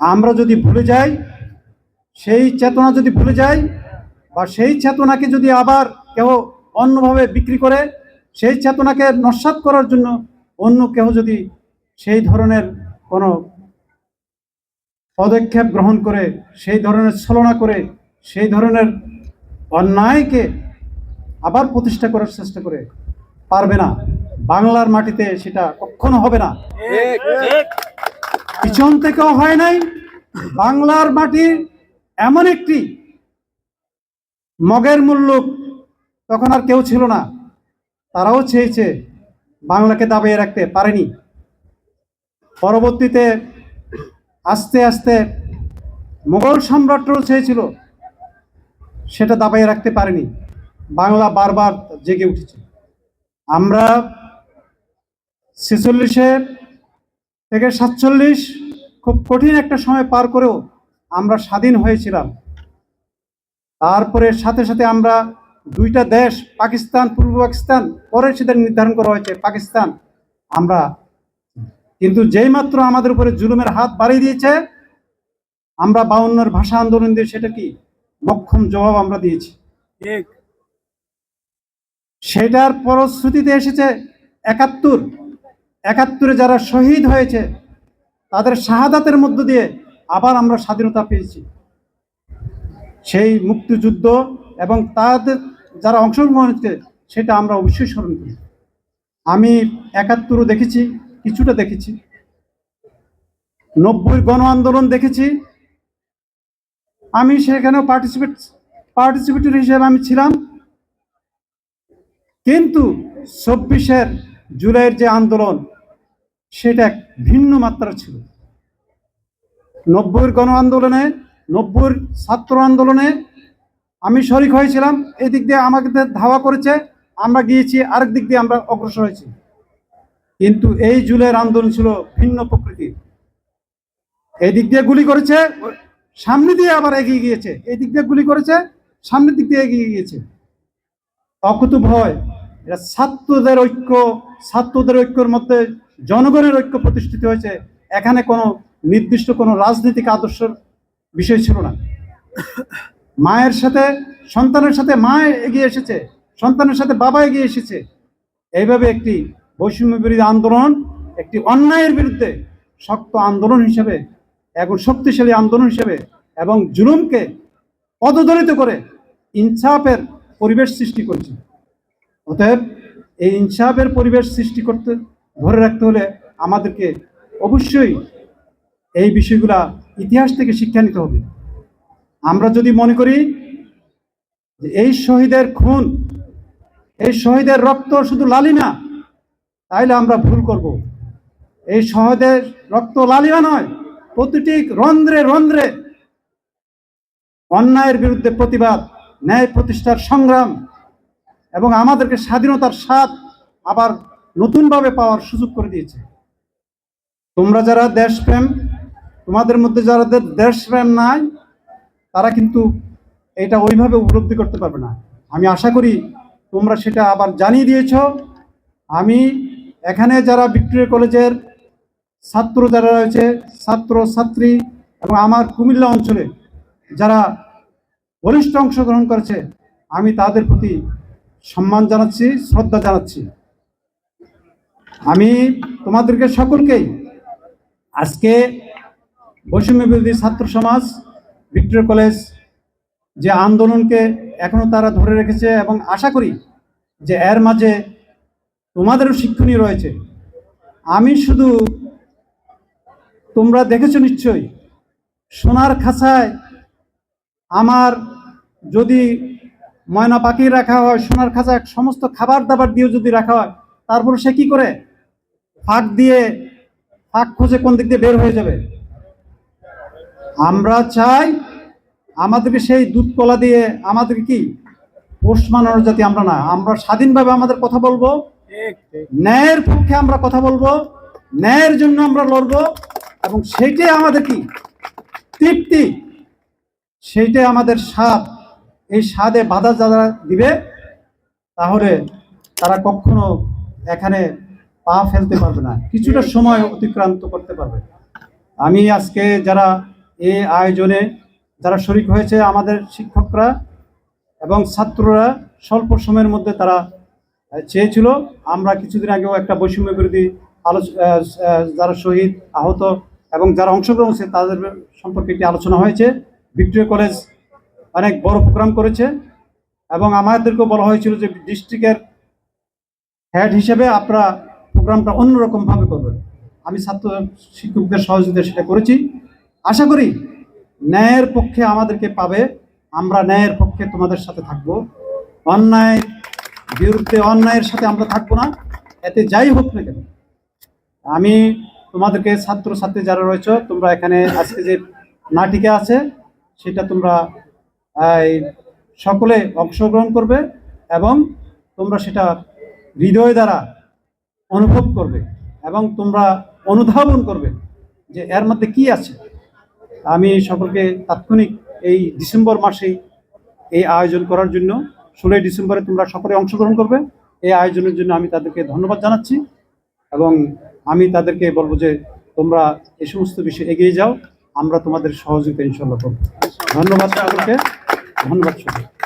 আমরা যদি ভুলে যাই, সেই চেতনা যদি ভুলে যাই বা সেই চেতনাকে যদি আবার কেউ অন্যভাবে বিক্রি করে, সেই চেতনাকে নস্বাত করার জন্য অন্য কেউ যদি সেই ধরনের কোনো পদক্ষেপ গ্রহণ করে, সেই ধরনের ছলনা করে, সেই ধরনের অন্যায়কে আবার প্রতিষ্ঠা করার চেষ্টা করে, পারবে না। বাংলার মাটিতে সেটা কখনো হবে না। পিছন থেকেও হয় নাই। বাংলার মাটির এমন একটি মগের মূল্য তখন আর কেউ ছিল না। তারাও চেয়েছে বাংলাকে দাবিয়ে রাখতে পারেনি। পরবর্তীতে আস্তে আস্তে মোগল সম্রাটরাও চেয়েছিল সেটা দাবাইয়ে রাখতে পারেনি। বাংলা বারবার জেগে উঠেছে। আমরা ছেচল্লিশে থেকে সাতচল্লিশ খুব কঠিন একটা সময় পার করেও আমরা স্বাধীন হয়েছিলাম। তারপরে সাথে সাথে আমরা দুইটা দেশ পাকিস্তান পূর্ব পাকিস্তান পরে সেটা নির্ধারণ করা হয়েছে পাকিস্তান। আমরা কিন্তু যেই মাত্র আমাদের উপরে জুলুমের হাত বাড়িয়ে দিয়েছে আমরা বাউন্নর ভাষা আন্দোলন দিয়ে সেটা কি? মক্ষম জবাব আমরা দিয়েছি। সেটার ফলশ্রুতিতে এসেছে একাত্তর। একাত্তরে যারা শহীদ হয়েছে, তাদের শাহাদাতের মধ্য দিয়ে আবার আমরা স্বাধীনতা পেয়েছি। সেই মুক্তিযুদ্ধ এবং তাদের যারা অংশগ্রহণ হচ্ছে সেটা আমরা অবশ্যই স্মরণ করি। আমি একাত্তরও দেখেছি, কিছুটা দেখেছি। নব্বই গণ আন্দোলন দেখেছি। আমি সেখানেও পার্টিসিপেট পার্টিসিপেটর হিসেবে আমি ছিলাম। কিন্তু চব্বিশের জুলাইয়ের যে আন্দোলন, সেটা এক ভিন্ন মাত্রার ছিল। নব্বইয়ের গণ আন্দোলনে, নব্বইয়ের ছাত্র আন্দোলনে আমি শরিক হয়েছিলাম এই দিক দিয়ে আমাকে ধাওয়া করেছে, আমরা গিয়েছি, আরেক দিক দিয়ে আমরা অগ্রসর হয়েছি। কিন্তু এই জুলাইয়ের আন্দোলন ছিল ভিন্ন প্রকৃতির এই দিক দিয়ে গুলি করেছে, সামনে দিয়ে আবার এগিয়ে গিয়েছে। এই দিক দিয়ে গুলি করেছে, সামনের দিক দিয়ে এগিয়ে গিয়েছে। অকুত ভয় এটা ছাত্রদের ঐক্য, ছাত্রদের ঐক্যর মধ্যে জনগণের ঐক্য প্রতিষ্ঠিত হয়েছে। এখানে কোনো নির্দিষ্ট কোনো রাজনৈতিক আদর্শের বিষয় ছিল না। মায়ের সাথে, সন্তানের সাথে মা এগিয়ে এসেছে, সন্তানের সাথে বাবা এগিয়ে এসেছে। এইভাবে একটি বৈষম্য বিরোধী আন্দোলন, একটি অন্যায়ের বিরুদ্ধে শক্ত আন্দোলন হিসেবে এবং শক্তিশালী আন্দোলন হিসেবে এবং জুলুমকে পদদলিত করে ইনসাফের পরিবেশ সৃষ্টি করেছে। অতএব এই ইনসাফের পরিবেশ সৃষ্টি করতে, ধরে রাখতে হলে আমাদেরকে অবশ্যই এই বিষয়গুলা ইতিহাস থেকে শিক্ষা নিতে হবে। আমরা যদি মনে করি যে এই শহীদের খুন, এই শহীদের রক্ত শুধু লালি না, তাইলে আমরা ভুল করব। এই শহীদের রক্ত লালিয়া নয়, প্রতিটি রন্ধ্রে রন্ধ্রে অন্যায়ের বিরুদ্ধে প্রতিবাদ, ন্যায় প্রতিষ্ঠার সংগ্রাম এবং আমাদেরকে স্বাধীনতার স্বাদ আবার নতুনভাবে পাওয়ার সুযোগ করে দিয়েছে। তোমরা যারা দেশপ্রেম, তোমাদের মধ্যে যারা দেশপ্রেম নাই, তারা কিন্তু এটা ওইভাবে উপলব্ধি করতে পারবে না। আমি আশা করি তোমরা সেটা আবার জানিয়ে দিয়েছ। আমি এখানে যারা ভিক্টোরিয়া কলেজের ছাত্র যারা রয়েছে, ছাত্র, ছাত্রী এবং আমার কুমিল্লা অঞ্চলে যারা বলিষ্ঠ অংশগ্রহণ করেছে, আমি তাদের প্রতি সম্মান জানাচ্ছি, শ্রদ্ধা জানাচ্ছি। আমি তোমাদেরকে সকলকেই আজকে বৈষম্য বিরোধী ছাত্র সমাজ ভিক্টোরিয়া কলেজ যে আন্দোলনকে এখনও তারা ধরে রেখেছে এবং আশা করি যে এর মাঝে তোমাদেরও শিক্ষণীয় রয়েছে। আমি শুধু তোমরা দেখেছ নিশ্চয়ই, সোনার খাঁচায় আমার যদি ময়না পাখি রাখা হয়, সোনার খাঁচায় সমস্ত খাবার দাবার দিয়েও যদি রাখা হয়, তারপর সে কি করে? ফাঁক দিয়ে, ফাঁক খুঁজে কোন দিক দিয়ে বের হয়ে যাবে? আমরা চাই আমাদেরকে সেই দুধ কলা দিয়ে আমাদেরকে কি? পোষ মানানোর জাতি আমরা না। আমরা স্বাধীনভাবে আমাদের কথা বলব। ন্যায়ের পক্ষে আমরা কথা বলব। ন্যায়ের জন্য আমরা লড়বো। এবং সেইটাই আমাদের কি? তৃপ্তি। সেইটাই আমাদের স্বাদ। এই স্বাদে বাধা যারা দিবে, তাহলে তারা কখনো এখানে পা ফেলতে পারবে না। কিছুটা সময় অতিক্রান্ত করতে পারবে। আমি আজকে যারা এই আয়োজনে যারা শরিক হয়েছে, আমাদের শিক্ষকরা এবং ছাত্ররা স্বল্প সময়ের মধ্যে তারা চেয়েছিল। আমরা কিছুদিন আগেও একটা বৈষম্য বিরোধী আলোচ যারা শহীদ, আহত এবং যারা অংশগ্রহণ হয়েছে তাদের সম্পর্কে একটি আলোচনা হয়েছে। ভিক্টোরিয়া কলেজ অনেক বড় প্রোগ্রাম করেছে এবং আমাদেরকেও বলা হয়েছিল যে ডিস্ট্রিক্টের হেড হিসেবে আপনারা প্রোগ্রামটা অন্যরকমভাবে করবেন। আমি ছাত্র শিক্ষকদের সহযোগিতা সেটা করেছি। আশা করি ন্যায়ের পক্ষে আমাদেরকে পাবে। আমরা ন্যায়ের পক্ষে তোমাদের সাথে থাকব। অন্যায় বিরুদ্ধে অন্যায়ের সাথে আমরা থাকব না। এতে যাই হোক না কেন। আমি তোমাদেরকে ছাত্র ছাত্রী যারা রয়েছে, তোমরা এখানে আজকে যে নাটিকা আছে, সেটা তোমরা সকলে অংশগ্রহণ করবে এবং তোমরা সেটা হৃদয় দ্বারা অনুভব করবে এবং তোমরা অনুধাবন করবে যে এর মধ্যে কি আছে। আমি সকলকে তাৎক্ষণিক এই ডিসেম্বর মাসেই এই আয়োজন করার জন্য, ষোলোই ডিসেম্বরে তোমরা সকলে অংশগ্রহণ করবে। এই আয়োজনের জন্য আমি তাদেরকে ধন্যবাদ জানাচ্ছি এবং আমি তাদেরকে বলব যে তোমরা এই সমস্ত বিষয়ে এগিয়ে যাও, আমরা তোমাদের সহযোগিতা ইনশাল্লাহ করব। ধন্যবাদ সকলকে। ধন্যবাদ